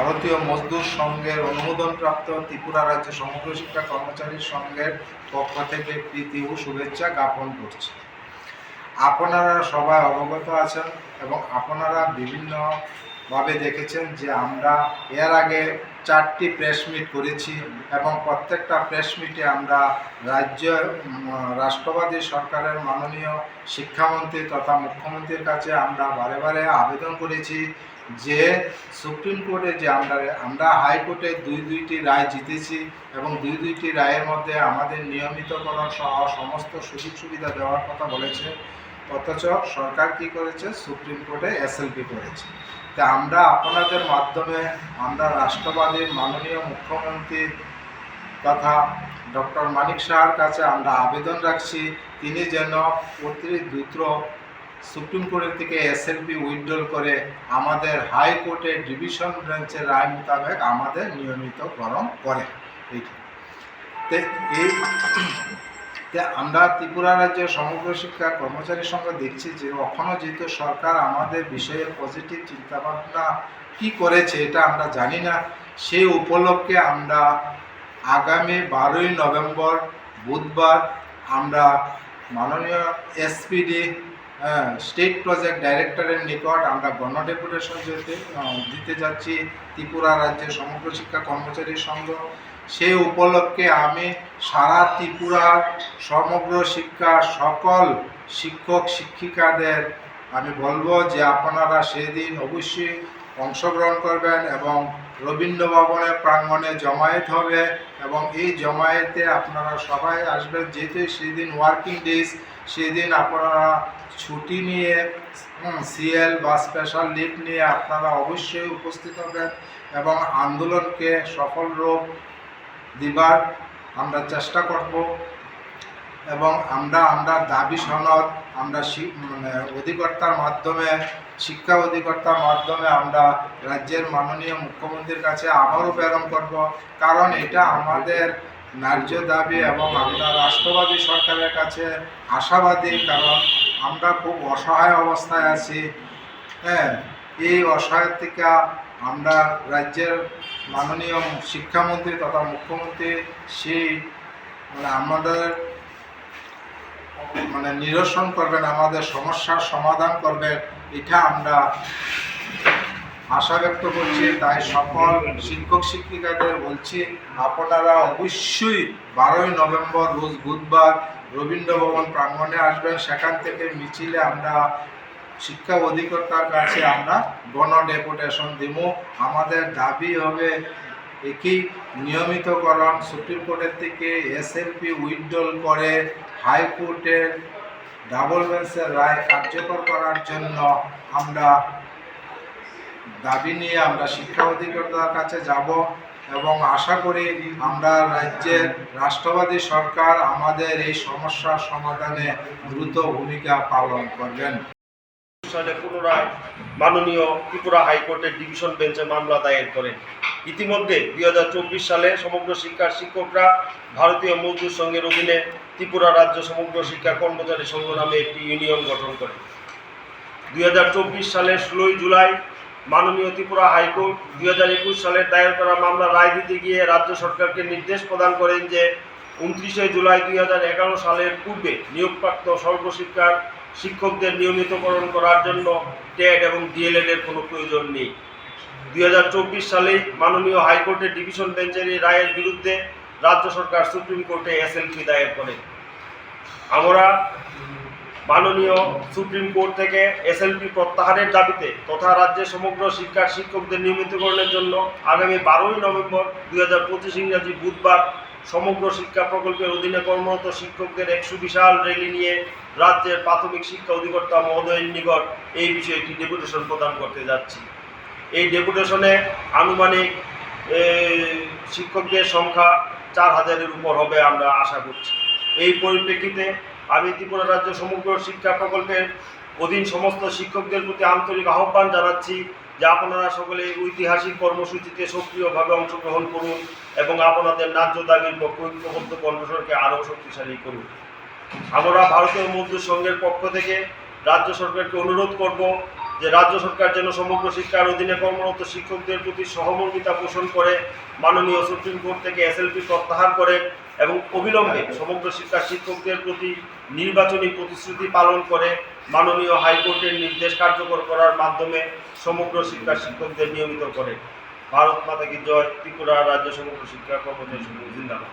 ভারতীয় মজদুর সংঘের অনুমোদনপ্রাপ্ত ত্রিপুরা রাজ্য সমগ্র শিক্ষা কর্মচারী সংঘের পক্ষ থেকে প্রীতি ও শুভেচ্ছা জ্ঞাপন করছি। আপনারা সবাই অবগত আছেন এবং আপনারা বিভিন্নভাবে দেখেছেন যে আমরা এর আগে চারটি প্রেস মিট করেছি এবং প্রত্যেকটা প্রেস মিটে আমরা রাজ্য রাষ্ট্রবাদী সরকারের মাননীয় শিক্ষামন্ত্রী তথা মুখ্যমন্ত্রীর কাছে আমরা বারে বারে আবেদন করেছি যে সুপ্রিম কোর্টে যে আমরা আমরা হাইকোর্টে দুই দুইটি রায় জিতেছি এবং দুই দুইটি রায়ের মধ্যে আমাদের নিয়মিতকরণ সহ সমস্ত সুযোগ সুবিধা দেওয়ার কথা বলেছে, অথচ সরকার কি করেছে? সুপ্রিম কোর্টে এসএলপি করেছে। তা আমরা আপনাদের মাধ্যমে আমরা রাষ্ট্রবাদীর মাননীয় মুখ্যমন্ত্রী তথা ডক্টর মানিক শাহর কাছে আমরা আবেদন রাখছি। তিনি যেন অতি দ্রুত সুপ্রিম কোর্টের থেকে এসএলপি উইথড্রল করে আমাদের হাইকোর্টের ডিভিশন বেঞ্চের রায় মোতাবেক আমাদের নিয়মিতকরণ করে এইটা এই আমরা ত্রিপুরা রাজ্যের সমগ্র শিক্ষা কর্মচারী সঙ্গে দেখছি যে এখনও যেহেতু সরকার আমাদের বিষয়ে পজিটিভ চিন্তাভাবনা কি করেছে এটা আমরা জানি না সেই উপলক্ষে আমরা আগামী বারোই নভেম্বর বুধবার আমরা মাননীয় এসপিডি স্টেট প্রজেক্ট ডাইরেক্টরের নিকট আমরা গণ ডেপুটেশন যেতে দিতে যাচ্ছি ত্রিপুরা রাজ্যের সমগ্র শিক্ষা কর্মচারী সংঘ। সেই উপলক্ষে আমি সারা ত্রিপুরার সমগ্র শিক্ষা সকল শিক্ষক শিক্ষিকাদের আমি বলব যে আপনারা সেদিন অবশ্যই অংশগ্রহণ করবেন এবং রবীন্দ্র ভবনের প্রাঙ্গণে জমায়েত হবে এবং এই জমায়েতে আপনারা সবাই আসবেন, যেহেতু সেদিন ওয়ার্কিং ডেজ সেদিন আপনারা ছুটি নিয়ে সিএল বা স্পেশাল লিভ নিয়ে আপনারা অবশ্যই উপস্থিত হবেন এবং আন্দোলনকে সফল রূপ দিবার আমরা চেষ্টা করব। এবং আমরা আমরা দাবি সনদ, আমরা মানে অধিকর্তার মাধ্যমে, শিক্ষা অধিকর্তার মাধ্যমে আমরা রাজ্যের মাননীয় মুখ্যমন্ত্রীর কাছে আবারও প্রেরণ করব। কারণ এটা আমাদের ন্যায্য দাবি এবং আমরা রাষ্ট্রবাদী সরকারের কাছে আশাবাদী, কারণ আমরা খুব অসহায় অবস্থায় আছি। হ্যাঁ এই অসহায় থেকে আমরা রাজ্যের মাননীয় শিক্ষামন্ত্রী তথা মুখ্যমন্ত্রী, সেই মানে আমাদের মানে নিরসন করবেন, আমাদের সমস্যার সমাধান করবেন, এটা আমরা আশা ব্যক্ত করছি। তাই সকল শিক্ষক শিক্ষিকাদের বলছি, আপনারা অবশ্যই বারোই নভেম্বর, রোজ বুধবার রবীন্দ্র ভবন প্রাঙ্গণে আসবেন। সেখান থেকে মিছিলে আমরা শিক্ষা অধিকর্তার কাছে আমরা গণ ডেপুটেশন দিব আমাদের দাবি হবে একই নিয়মিতকরণ সুপ্রিম কোর্টের থেকে এসএলপি উইথড্রল করে হাইকোর্টের ডাবল বেঞ্চের রায় কার্যকর করার জন্য আমরা দাবি নিয়ে আমরা শিক্ষা অধিকর্তার কাছে যাব এবং আশা করি আমরা রাজ্যের রাষ্ট্রবাদী সরকার আমাদের এই সমস্যার সমাধানে দ্রুত ভূমিকা পালন করবেন। সালে পুনরায় মাননীয় ত্রিপুরা হাইকোর্টের ডিভিশন বেঞ্চে মামলা দায়ের করেন। ইতিমধ্যে দুই হাজার চব্বিশ সালে সমগ্র শিক্ষার শিক্ষকরা ভারতীয় মজদুর সংঘের অধীনে ত্রিপুরা রাজ্য সমগ্র শিক্ষা কর্মচারী সংঘ নামে একটি ইউনিয়ন গঠন করে। দুই হাজার চব্বিশ সালের ষোলোই জুলাই মাননীয় ত্রিপুরা হাইকোর্ট দুই হাজার একুশ সালের দায়ের করা মামলা রায় দিতে গিয়ে রাজ্য সরকারকে নির্দেশ প্রদান করেন যে উনত্রিশে জুলাই দুই হাজার এগারো সালের পূর্বে নিয়োগপ্রাপ্ত সর্বশিক্ষার শিক্ষকদের নিয়মিতকরণ করার জন্য টেড এবং ডিএলএড এর কোনো প্রয়োজন নেই। দুই সালেই মাননীয় হাইকোর্টের ডিভিশন বেঞ্চের এই রায়ের বিরুদ্ধে রাজ্য সরকার সুপ্রিম কোর্টে এসএলপি দায়ের করে। আমরা মাননীয় সুপ্রিম কোর্ট থেকে এসএলপি প্রত্যাহারের দাবিতে তথা রাজ্যের সমগ্র শিক্ষার শিক্ষকদের নিয়মিতকরণের জন্য আগামী বারোই নভেম্বর দুই হাজার পঁচিশ ইংরাজি বুধবার সমগ্র শিক্ষা প্রকল্পের অধীনে কর্মরত শিক্ষকদের এক সুবিশাল র্যালি নিয়ে রাজ্যের প্রাথমিক শিক্ষা অধিকর্তা মহোদয়ের নিকট এই বিষয়ে একটি ডেপুটেশন প্রদান করতে যাচ্ছি। এই ডেপুটেশনে আনুমানিক শিক্ষকদের সংখ্যা চার হাজারের উপর হবে আমরা আশা করছি। এই পরিপ্রেক্ষিতে আমি ত্রিপুরা রাজ্য সমগ্র শিক্ষা প্রকল্পের অধীন সমস্ত শিক্ষকদের প্রতি আন্তরিক আহ্বান জানাচ্ছি যে আপনারা সকলে ঐতিহাসিক কর্মসূচিতে সক্রিয়ভাবে অংশগ্রহণ করুন এবং আপনাদের ন্যায্য দাবির পক্ষে ঐক্যবদ্ধ কণ্ঠস্বরকে আরও শক্তিশালী করুন। আমরা ভারতীয় মজদুর সংঘের পক্ষ থেকে রাজ্য সরকারকে অনুরোধ করব যে রাজ্য সরকার যেন সমগ্র শিক্ষার অধীনে কর্মরত শিক্ষকদের প্রতি সহমর্মিতা পোষণ করে, মাননীয় সুপ্রিম কোর্ট থেকে এসএলপি প্রত্যাহার করে এবং অবিলম্বে সমগ্র শিক্ষা শিক্ষকদের প্রতি নির্বাচনী প্রতিশ্রুতি পালন করে মাননীয় হাইকোর্টের নির্দেশ কার্যকর করার মাধ্যমে সমগ্র শিক্ষা শিক্ষকদের নিয়মিত করে। ভারত মাতা কি জয়, ত্রিপুরা রাজ্য সমগ্র শিক্ষা কর্মচারী জিন্দাবাদ।